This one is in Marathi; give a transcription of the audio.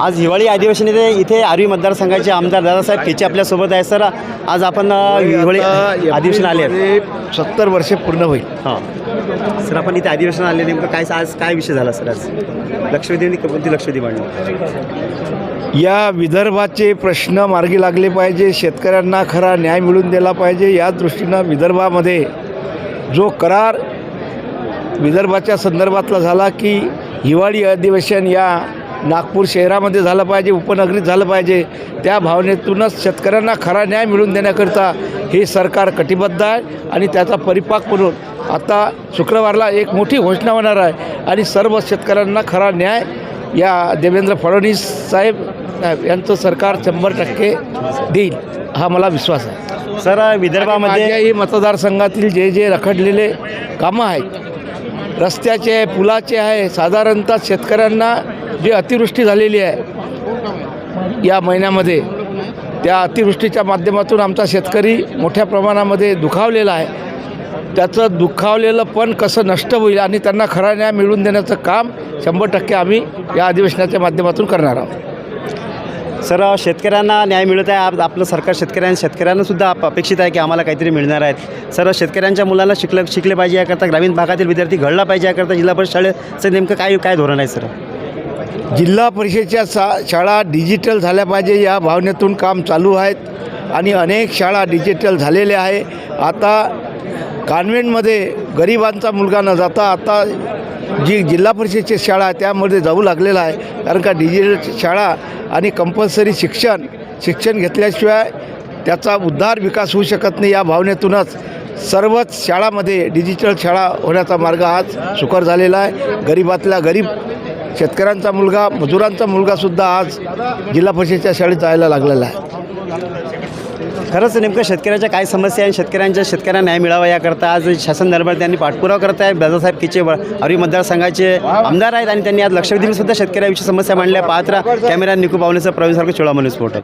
आज हिवाळी अधिवेशनात इथे आर्वी मतदारसंघाचे आमदार दादासाहेब केचे आपल्यासोबत आहे सर आज आपण हिवाळी अधिवेशन आले सत्तर वर्षे पूर्ण होईल. हां. सर आपण इथे अधिवेशन आले नेमकं काय आज काय विषय झाला सर आज? लक्षवेधी कोणती लक्षवेधी मांडली? या विदर्भाचे प्रश्न मार्गी लागले पाहिजे शेतकऱ्यांना खरा न्याय मिळून दिला पाहिजे या दृष्टीनं विदर्भामध्ये जो करार विदर्भाच्या संदर्भातला झाला की हिवाळी अधिवेशन या नागपूर शहरामध्ये झालं पाहिजे उपनगरीत झालं पाहिजे त्या भावनेतूनच शेतकऱ्यांना खरा न्याय मिळवून देण्याकरिता हे सरकार कटिबद्ध आहे आणि त्याचा परिपाक म्हणून आता शुक्रवारला एक मोठी घोषणा होणार आहे आणि सर्व शेतकऱ्यांना खरा न्याय या देवेंद्र फडणवीस साहेब यांचं सरकार शंभर टक्के देईल हा मला विश्वास आहे. सर विदर्भामध्ये मतदारसंघातील जे जे रखडलेले कामं आहेत रस्त्याचे आहे पुलाचे आहे. साधारणतः शेतकऱ्यांना जी अतिवृष्टी झालेली आहे या महिन्यामध्ये त्या अतिवृष्टीच्या माध्यमातून आमचा शेतकरी मोठ्या प्रमाणामध्ये दुखावलेला आहे. त्याचं दुखावलेलं पण कसं नष्ट होईल आणि त्यांना खरा न्याय मिळवून देण्याचं काम शंभर टक्के आम्ही या अधिवेशनाच्या माध्यमातून करणार आहोत. सर शेतकऱ्यांना न्याय मिळत आहे. आप आपलं सरकार शेतकऱ्यांना शेतकऱ्यांनासुद्धा आप अपेक्षित आहे की आम्हाला काहीतरी मिळणार आहेत सर शेतकऱ्यांच्या मुलांना शिकलं शिकले पाहिजे याकरता ग्रामीण भागातील विद्यार्थी घडला पाहिजे याकरता जिल्हा परिषद शाळेचं नेमकं काय काय धोरण आहे सर? जिल्हा परिषदेच्या सा शाळा डिजिटल झाल्या पाहिजे या भावनेतून काम चालू आहेत आणि अनेक शाळा डिजिटल झालेल्या आहे. आता कॉन्व्हेंटमध्ये गरिबांचा मुलगा न जाता आता जी जिल्हा परिषदेची शाळा आहे त्यामध्ये जाऊ लागलेला आहे. कारण का डिजिटल शाळा आणि कंपल्सरी शिक्षण शिक्षण घेतल्याशिवाय त्याचा उद्धार विकास होऊ शकत नाही. या भावनेतूनच सर्वच शाळामध्ये डिजिटल शाळा होण्याचा मार्ग आज सुकर झालेला आहे. गरिबातल्या गरीब शेतकऱ्यांचा मुलगा मजुरांचा मुलगासुद्धा आज जिल्हा परिषदेच्या शाळेत जायला लागलेला आहे. खरंच नेमकं शेतकऱ्याच्या काय समस्या आहे आणि शेतकऱ्यांच्या शेतकऱ्यांना न्याय मिळावा याकरता आज शासन दरबार त्यांनी पाठपुरावा करत आहे. दादासाहेब किचे आर्वी मतदारसंघाचे आमदार आहेत आणि त्यांनी आज लक्षवेधीने सुद्धा शेतकऱ्याविषयी समस्या मांडल्या. पात्र कॅमेरा निकू पावलेचं प्रवीण सारखं चोळा स्फोटक